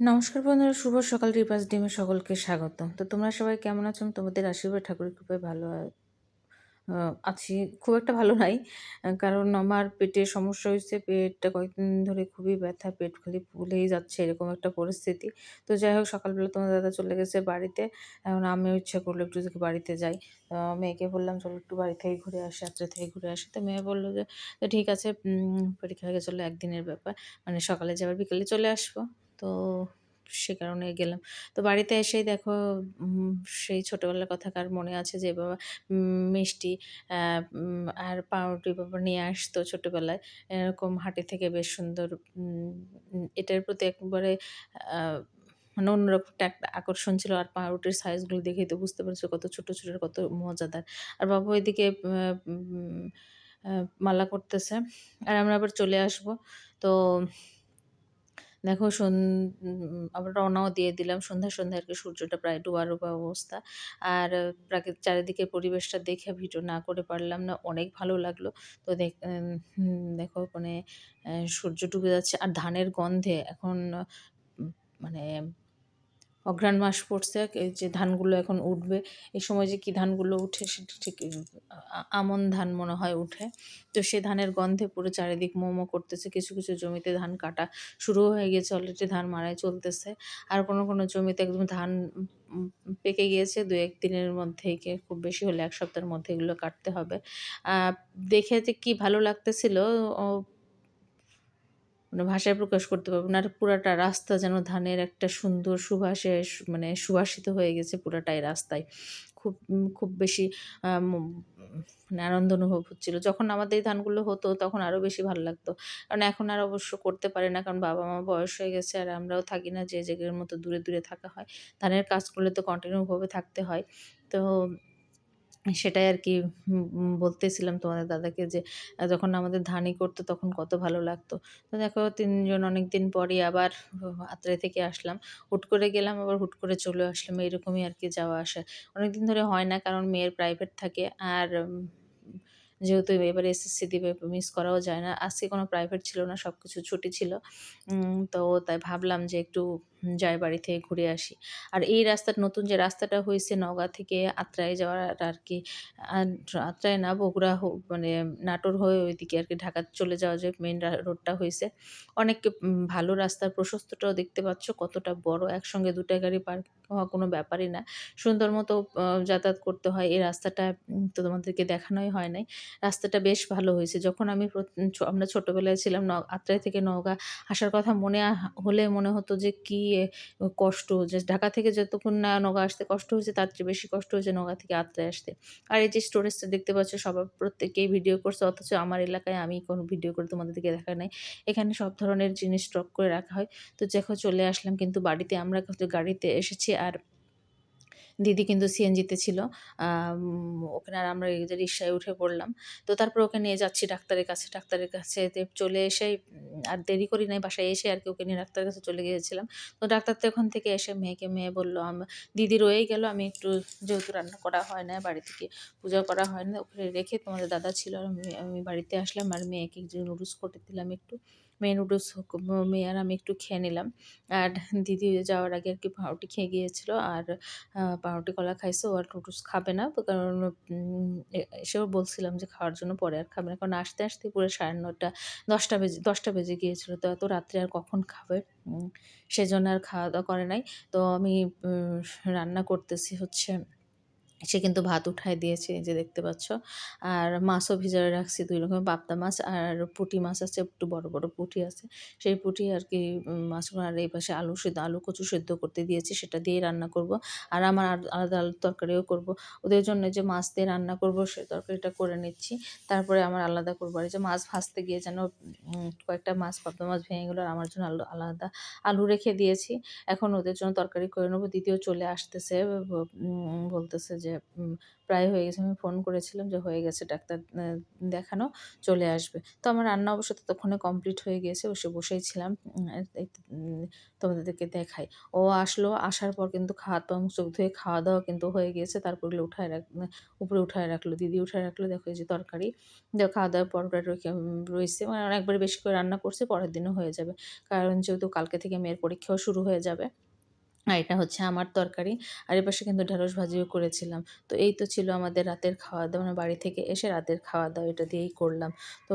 নমস্কার বন্ধুরা, শুভ সকাল রিপাস ডিমে সকলকে স্বাগত তো তোমরা সবাই কেমন আছো? তোমাদের আশীর্বাদ, ঠাকুরের কৃপায় ভালো আছি। খুব একটা ভালো নাই, কারণ আমার পেটে সমস্যা হয়েছে। পেটটা কয়েকদিন ধরে খুবই ব্যথা, পেট খালি ফুলেই যাচ্ছে, এরকম একটা পরিস্থিতি। তো যাই হোক, সকালবেলা তোমার দাদা চলে গেছে বাড়িতে। এখন আমিও ইচ্ছা করল একটু যদি বাড়িতে যাই। মেয়েকে বললাম, চলো একটু বাড়ি থেকে ঘুরে আসি, রাত্রে থেকে ঘুরে আসি। তো মেয়ে বলল যে "তো ঠিক আছে পরীক্ষা হয়ে গেছে চলো একদিনের ব্যাপার। মানে সকালে যাবার, বিকেলে চলে আসব। তো সে কারণে গেলাম। তো বাড়িতে এসেই দেখো সেই ছোটোবেলার কথা কার মনে আছে যে, বাবা মিষ্টি আর পাউরুটি বাবা নিয়ে আসতো ছোটোবেলায়। এরকম হাটে থেকে বেশ সুন্দর এটার প্রতি একবারে মানে অন্যরকম একটা আকর্ষণ ছিল। আর পাউরুটির সাইজগুলো দেখেই তো বুঝতে পারছ কত ছোটো ছোটো কত মজাদার। আর বাবা ওইদিকে মালা করতেছে আর আমরা আবার চলে আসব। তো দেখো আবার রওনাও দিয়ে দিলাম। সন্ধ্যা সন্ধ্যা আর কি সূর্যটা প্রায় ডুবার ডোবা অবস্থা। আর প্রাকৃতিক চারিদিকে পরিবেশটা দেখে ভিডিও না করে পারলাম না। অনেক ভালো লাগল। তো দেখো মানে সূর্য ডুবে যাচ্ছে। আর ধানের গন্ধে এখন মানে অঘ্রাণ মাস পড়ছে যে ধানগুলো এখন উঠবে, এই সময় যে কি ধানগুলো উঠে সেটা ঠিক আমন ধান মনে হয় উঠে। তো সে ধানের গন্ধে পুরো চারিদিক মোমো করতেছে, কিছু কিছু জমিতে ধান কাটা শুরু হয়ে গেছে অলরেডি ধান মারাই চলতেছে। আর কোনো কোনো জমিতে একদম ধান পেকে গিয়েছে, দু এক দিনের মধ্যেই খুব বেশি হলে এক সপ্তাহের মধ্যে এগুলো কাটতে হবে। দেখে যে কি ভালো লাগতেছিল মানে ভাষায় প্রকাশ করতে পারব না। আর পুরাটা রাস্তা যেন ধানের একটা সুন্দর সুবাসে সু- মানে সুভাষিত হয়ে গেছে পুরাটাই রাস্তায়। খুব খুব বেশি মানে আনন্দ অনুভব হচ্ছিল। যখন আমাদের এই ধানগুলো হতো তখন আরও বেশি ভালো লাগতো। কারণ এখন আর অবশ্য করতে পারে না, কারণ বাবা মা বয়স হয়ে গেছে আর আমরাও থাকি না যে জায়গার মতো দূরে দূরে থাকা হয়। ধানের কাজগুলো তো কন্টিনিউভাবে থাকতে হয়। তো সেটাই আর কি বলতেছিলাম তোমাদের দাদাকে যে যখন আমাদের ধানই করতো তখন কত ভালো লাগতো। তো দেখো তিনজন অনেক দিন পরই আবার ও আত্রাই থেকে আসলাম। হুট করে গেলাম, আবার হুট করে চলে আসলাম। এরকমই আর কি যাওয়া আসা। অনেক দিন ধরে হয় না কারণ মেয়ের প্রাইভেট থাকে আর যেহেতু এবারে এসএসসি দিবে মিস করাও যায় না। আজকে কোনো প্রাইভেট ছিল না সব কিছু ছুটি ছিল। তো তাই ভাবলাম যে একটু যাই বাড়ি থেকে ঘুরে আসি। আর এই রাস্তার নতুন যে রাস্তাটা হয়েছে নওগাঁ থেকে আত্রায় যাওয়ার আর কি আর আত্রাই না, বগুড়া মানে নাটোর হয়ে ওইদিকে আর কি ঢাকা চলে যাওয়া যে মেন রোডটা হয়েছে অনেক ভালো রাস্তার প্রশস্তটাও দেখতে পাচ্ছ, কতটা বড়। একসঙ্গে ২ টা গাড়ি পার্ক হওয়া কোনো ব্যাপারই না। সুন্দর মতো যাতায়াত করতে হয়। এই রাস্তাটা তো তোমাদেরকে দেখানোই হয় নাই। রাস্তাটা বেশ ভালো হয়েছে। যখন আমি আমরা ছোটোবেলায় ছিলাম, ন, আত্রাই থেকে নওগাঁ, আসার কথা মনে হলে মনে হতো যে কি কষ্ট যে ঢাকা থেকে যতক্ষণ না নওগাঁ আসতে কষ্ট হয়েছে তার চেয়ে বেশি কষ্ট হয়েছে নওগাঁ থেকে আত্রাই আসতে। আর এই যে স্টোরেজটা দেখতে পাচ্ছ, সবার প্রত্যেকেই ভিডিও করছে, অথচ আমার এলাকায় আমি কোনো ভিডিও করে তোমাদেরকে দেখা নাই। এখানে সব ধরনের জিনিস স্টক করে রাখা হয়। তো দেখো, চলে আসলাম কিন্তু বাড়িতে আমরা গাড়িতে এসেছি আর দিদি কিন্তু সিএনজিতে ছিল। ওখানে আর আমরা রিক্সায় উঠে পড়লাম। তো তারপর ওকে নিয়ে যাচ্ছি ডাক্তারের কাছে। ডাক্তারের কাছে চলে উম আর দেরি করি নাই বাসায় এসে আর কি ওকে নিয়ে ডাক্তারের কাছে চলে গিয়েছিলাম। তো ডাক্তার তো ওখান থেকে এসে মেয়েকে মেয়ে বলল দিদি রয়েই গেল। আমি একটু যেহেতু রান্না করা হয় না বাড়ি থেকে পূজা করা হয় না ওখানে রেখে তোমাদের দাদা ছিল আর আমি বাড়িতে আসলাম আর মেয়েকে নুডলস করে দিলাম একটু। মেয়ে নুডলস মেয়ে আর আমি একটু খেয়ে নিলাম। আর দিদি যাওয়ার আগে আর কি পাউরুটি খেয়ে গিয়েছিল আর পাউরুটি কলা খাইছে। ও আর নুডলস খাবে না। কারণ এসেও বলছিলাম যে খাওয়ার জন্য পরে আর খাবে না। কারণ আসতে, আসতে পুরো 9:30 ১০টা বেজে ১০টা বেজে গিয়েছিল। তো এত রাত্রে আর কখন খাবে? সেজন্য আর খাওয়া-দাওয়া করে নাই। তো আমি রান্না করতেছি হচ্ছে সে কিন্তু ভাত উঠায় দিয়েছে যে দেখতে পাচ্ছ। আর মাছও ভিজায় রাখছি দুই রকমের পাবদা মাছ আর পুঁটি মাছ আছে একটু বড়, বড় পুঁটি আছে। সেই পুঁটি আর কি মাছগুলো আর এই পাশে আলু সেদ্ধ আলু কচু সেদ্ধ করতে দিয়েছি সেটা দিয়েই রান্না করব। আর আমার আলাদা আলুর তরকারিও করব। ওদের জন্য যে মাছ দিয়ে রান্না করব সে তরকারিটা করে নিচ্ছি। তারপরে আমার আলাদা করব আর যে মাছ ভাজতে গিয়ে যেন কয়েকটা মাছ পাবদা মাছ ভেঙে গেল আর আমার জন্য আলু আলাদা আলু রেখে দিয়েছি। এখন ওদের জন্য তরকারি করে নেব। দ্বিতীয় চলে আসতেছে বলতেছে যে প্রায় হয়ে গেছে। আমি ফোন করেছিলাম যে, হয়ে গেছে, ডাক্তার দেখানো, চলে আসবে। তো আমার রান্না অবশ্য ততক্ষণে কমপ্লিট হয়ে গিয়েছে। বসে, বসেই ছিলাম তোমাদেরকে দেখাই। ও আসলো, আসার পর কিন্তু খাওয়া দাওয়া মুখ, চোখ ধুয়ে খাওয়া দাওয়া কিন্তু হয়ে গিয়েছে। তারপর এগুলো উঠায় রাখ উপরে উঠায় রাখল, দিদি উঠায় রাখল, দেখো এই যে তরকারি। দেখো খাওয়া দাওয়ার পরটা রয়েছে। মানে অনেকবার বেশি করে রান্না করছে, পরের দিনও হয়ে যাবে। কারণ যেহেতু কালকে থেকে মেয়ের পরীক্ষাও শুরু হয়ে যাবে। আর এটা হচ্ছে আমার তরকারি। আর এপাশে কিন্তু ঢেঁড়স ভাজিও করেছিলাম। তো এই তো ছিল আমাদের রাতের খাওয়া দাওয়া মানে বাড়ি থেকে এসে রাতের খাওয়া দাওয়া এটা দিয়েই করলাম। তো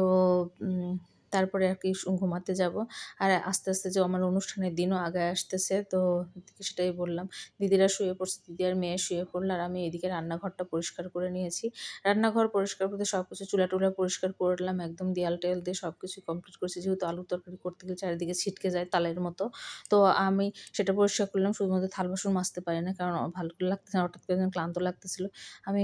তারপরে আর কি ঘুমাতে যাব। আর আস্তে আস্তে যে আমার অনুষ্ঠানের দিনও আগে আসতেছে, তো সেটাই বললাম। দিদিরা শুয়ে পড়ছে, দিদি আর মেয়ে শুয়ে পড়ল, আর আমি এদিকে রান্নাঘরটা পরিষ্কার করে নিয়েছি। রান্নাঘর পরিষ্কার করতে সব কিছু চুলা টুলা পরিষ্কার করলাম, একদম দেয়াল টেয়াল দিয়ে সব কিছু কমপ্লিট করছি। যেহেতু আলু তরকারি করতে গেলে চারিদিকে ছিটকে যায় তালের মতো, তো আমি সেটা পরিষ্কার করলাম। শুধুমাত্র থাল বাসন মাজতে পারি না, কারণ ভালো লাগতেছে না, হঠাৎ করে ক্লান্ত লাগতেছিল। আমি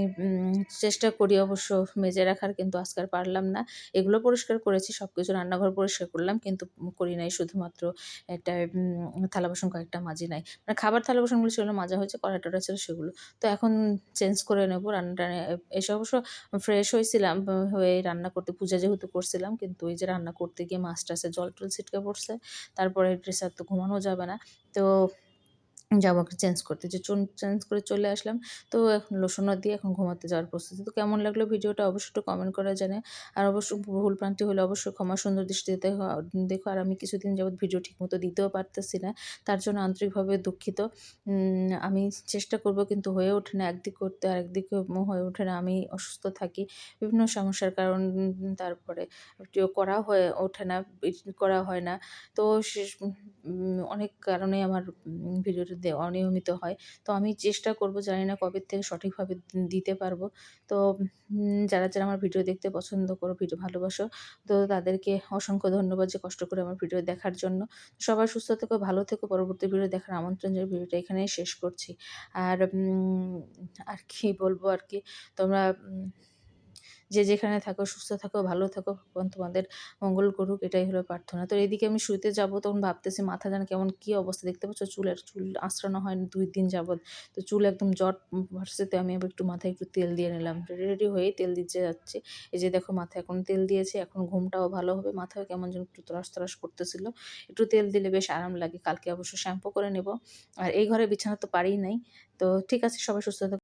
চেষ্টা করি অবশ্য মেজে রাখার, কিন্তু আজকে আর পারলাম না। এগুলো পরিষ্কার করেছি সব কিছু রান্নাঘর পরিষ্কার করলাম, কিন্তু করি নাই শুধুমাত্র একটা থালা বাসন কয়েকটা মাজি নাই। মানে খাবার থালা বাসনগুলো সেগুলো মাজা হয়েছে কড়া টড়া ছিল সেগুলো। তো এখন চেঞ্জ করে নেব রান্নাটা এসে অবশ্য ফ্রেশ হয়েছিলাম, হয়ে রান্না করতে, পূজা যেহেতু করছিলাম, কিন্তু ওই যে রান্না করতে গিয়ে মাছ টাছে জল টল ছিটকে পড়ছে। তারপরে ড্রেসার তো ঘুমানো যাবে না। তো একটা চেঞ্জ করতে, যে চুন চেঞ্জ করে চলে আসলাম। তো এখন লোশনও দিয়ে এখন ঘুমাতে যাওয়ার প্রস্তুতি। তো কেমন লাগল ভিডিওটা অবশ্যই একটু কমেন্ট করে জানে আর অবশ্য ভুল প্রান্তি হলে অবশ্যই ক্ষমা সুন্দর দৃষ্টিতে দেখো দেখো, আর আমি কিছুদিন যাবৎ ভিডিও ঠিকমতো দিতেও পারতেছি না। তার জন্য আন্তরিকভাবে দুঃখিত। আমি চেষ্টা করব কিন্তু হয়ে ওঠে না, একদিক করতে আর একদিকে হয়ে ওঠে না। আমি অসুস্থ থাকি বিভিন্ন সমস্যার কারণ তারপরে করা হয়ে ওঠে না, করা হয় না। তো অনেক কারণে আমার ভিডিওটা দে, অনিয়মিত হয়। তো আমি চেষ্টা করব, জানি না কবে থেকে সঠিকভাবে দিতে পারব। তো যারা যারা আমার ভিডিও দেখতে পছন্দ করো, ভিডিও ভালোবাসো, তো তাদেরকে অসংখ্য ধন্যবাদ যে কষ্ট করে আমার ভিডিও দেখার জন্য। সবাই সুস্থ থেকো, ভালো থেকো, পরবর্তী ভিডিও দেখার আমন্ত্রণ জানিয়ে ভিডিওটা এখানেই শেষ করছি। আর আর কি বলব আর কি? তোমরা যে যেখানে থাকো, সুস্থ থাকো, ভালো থাকো, ভগবান তোমাদের মঙ্গল করুক, এটাই হলো প্রার্থনা। তো এদিকে আমি শুতে যাব, তখন ভাবতেছি মাথা যেন কেমন কী অবস্থা দেখতে পাচ্ছ? চুলের, চুল আঁচড়ানো হয় দুই দিন যাবৎ। তো চুল একদম জট ভাসছে তো আমি আবার একটু মাথায় একটু তেল দিয়ে নিলাম। রেডি রেডি হয়েই তেল দিতে যাচ্ছি। এই যে দেখো মাথায় এখন তেল দিয়েছে, এখন ঘুমটাও ভালো হবে মাথায় কেমন যেন একটু তরাস তরাস করতেছিল। একটু তেল দিলে বেশ আরাম লাগে, কালকে অবশ্য শ্যাম্পু করে নেব। আর এই ঘরে বিছানা তো পারি নাই। তো ঠিক আছে, সবাই সুস্থ